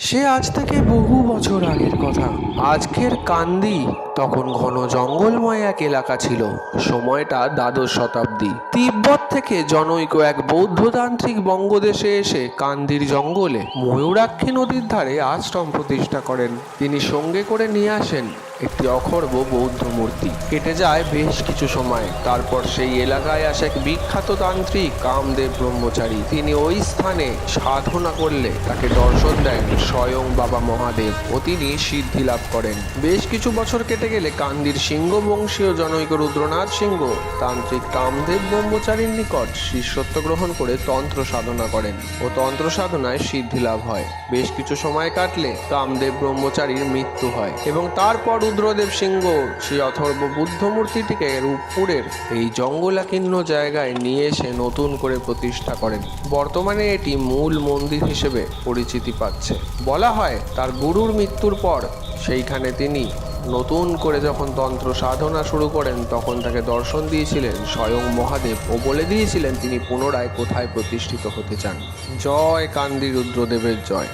সে আজ থেকে বহু বছর আগের কথা। আজকের কান্দি তখন ঘন জঙ্গলময় এক এলাকা ছিল। সময়টা দ্বাদশ শতাব্দী। তিব্বত থেকে জনৈক এক বৌদ্ধতান্ত্রিক বঙ্গদেশে এসে কান্দির জঙ্গলে ময়ূরাক্ষী নদীর ধারে আশ্রম প্রতিষ্ঠা করেন। তিনি সঙ্গে করে নিয়ে আসেন একটি অখর্ব বৌদ্ধ মূর্তি। কেটে যায় বেশ কিছু সময়। তারপর সেই এলাকায় আসে এক বিখ্যাত তান্ত্রিক কামদেব ব্রহ্মচারী। তিনি ওই স্থানে সাধনা করলে তাকে দর্শন দেন স্বয়ং বাবা মহাদেব ও তিনি সিদ্ধি লাভ করেন। বেশ কিছু বছর কেটে গেলে কান্দির সিংহ বংশীয় জনৈক রুদ্রনাথ সিংহ, তান্ত্রিক কামদেব ব্রহ্মচারীর নিকট শিষ্যত্ব গ্রহণ করে তন্ত্র সাধনা করেন ও তন্ত্র সাধনায় সিদ্ধি লাভ হয়। বেশ কিছু সময় কাটলে কামদেব ব্রহ্মচারীর মৃত্যু হয় এবং তারপর রুদ্রদেব সিংহ সেই অথর্ব বুদ্ধ মূর্তিটিকে রূপপুরের এই জঙ্গলাকীর্ণ জায়গায় নিয়ে এসে নতুন করে প্রতিষ্ঠা করেন। বর্তমানে এটি মূল মন্দির হিসেবে পরিচিতি পাচ্ছে। বলা হয়, তার গুরুর মৃত্যুর পর সেইখানে তিনি নতুন করে যখন তন্ত্র সাধনা শুরু করেন, তখন তাকে দর্শন দিয়েছিলেন স্বয়ং মহাদেব ও বলে দিয়েছিলেন তিনি পুনরায় কোথায় প্রতিষ্ঠিত হতে চান। জয় কান্দি রুদ্রদেবের জয়।